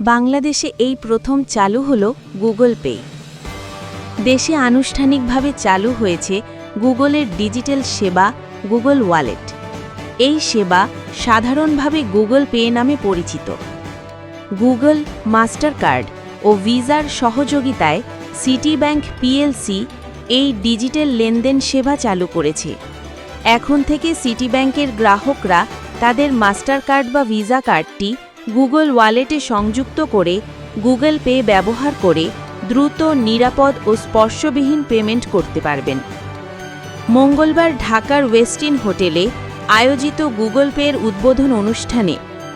বাংলাদেশে এই প্রথম চালু হল গুগল পে। দেশে আনুষ্ঠানিকভাবে চালু হয়েছে গুগলের ডিজিটাল সেবা, গুগল ওয়ালেট। এই সেবা সাধারণভাবে গুগল পে নামে পরিচিত। গুগল মাস্টার কার্ড ও ভিসার সহযোগিতায় সিটি ব্যাংক পিএলসি এই ডিজিটাল লেনদেন সেবা চালু করেছে। এখন থেকে সিটি ব্যাংকের গ্রাহকরা তাদের মাস্টার কার্ড বা ভিসা কার্ডটি গুগল ওয়ালেটে সংযুক্ত করে গুগল পে ব্যবহার করে দ্রুত, নিরাপদ ও স্পর্শবিহীন পেমেন্ট করতে পারবেন। মঙ্গলবার ঢাকার ওয়েস্টিন হোটেলে আয়োজিত গুগল পের উদ্বোধন অনুষ্ঠানে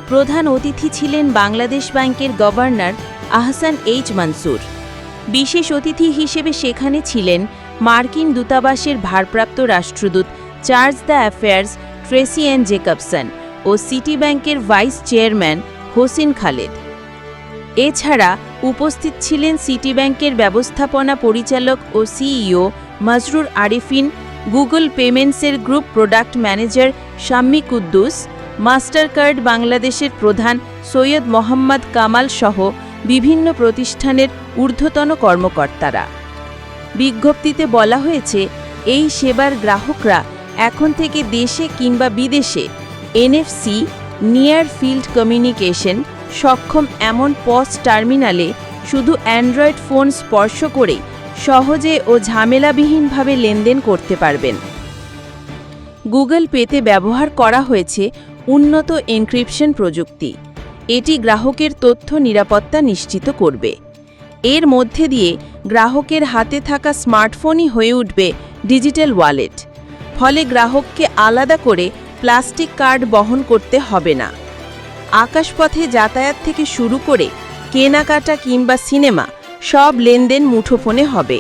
প্রধান অতিথি ছিলেন বাংলাদেশ ব্যাংকের গভর্নর আহসান এইচ মানসুর। বিশেষ অতিথি হিসেবে সেখানে ছিলেন মার্কিন দূতাবাসের ভারপ্রাপ্ত রাষ্ট্রদূত chargé d' affaires Tracey Ann Jacobson ও সিটি ব্যাংকের ভাইস চেয়ারম্যান হোসেন খালেদ। এছাড়া উপস্থিত ছিলেন সিটি ব্যাংকের ব্যবস্থাপনা পরিচালক ও CEO Mashrur Arefin, Google পেমেন্টসের group product manager Shammi Kuddus Mastercard বাংলাদেশের প্রধান সৈয়দ মোহাম্মদ কামাল সহ বিভিন্ন প্রতিষ্ঠানের ঊর্ধ্বতন কর্মকর্তারা। বিজ্ঞপ্তিতে বলা হয়েছে, এই সেবার গ্রাহকরা এখন থেকে দেশে কিংবা বিদেশে এনএফসি নিয়ার ফিল্ড কমিউনিকেশন সক্ষম এমন পস টার্মিনালে শুধু অ্যান্ড্রয়েড ফোন স্পর্শ করে সহজে ও ঝামেলাবিহীনভাবে লেনদেন করতে পারবেন। গুগল পেতে ব্যবহার করা হয়েছে উন্নত এনক্রিপশন প্রযুক্তি। এটি গ্রাহকের তথ্য নিরাপত্তা নিশ্চিত করবে। এর মধ্যে দিয়ে গ্রাহকের হাতে থাকা স্মার্টফোনই হয়ে উঠবে ডিজিটাল ওয়ালেট ফলে গ্রাহককে আলাদা করে প্লাস্টিক কার্ড বহন করতে হবে না। আকাশপথে যাতায়াত থেকে শুরু করে কেনাকাটা কিংবা সিনেমা সব লেনদেন মুঠোফোনে হবে।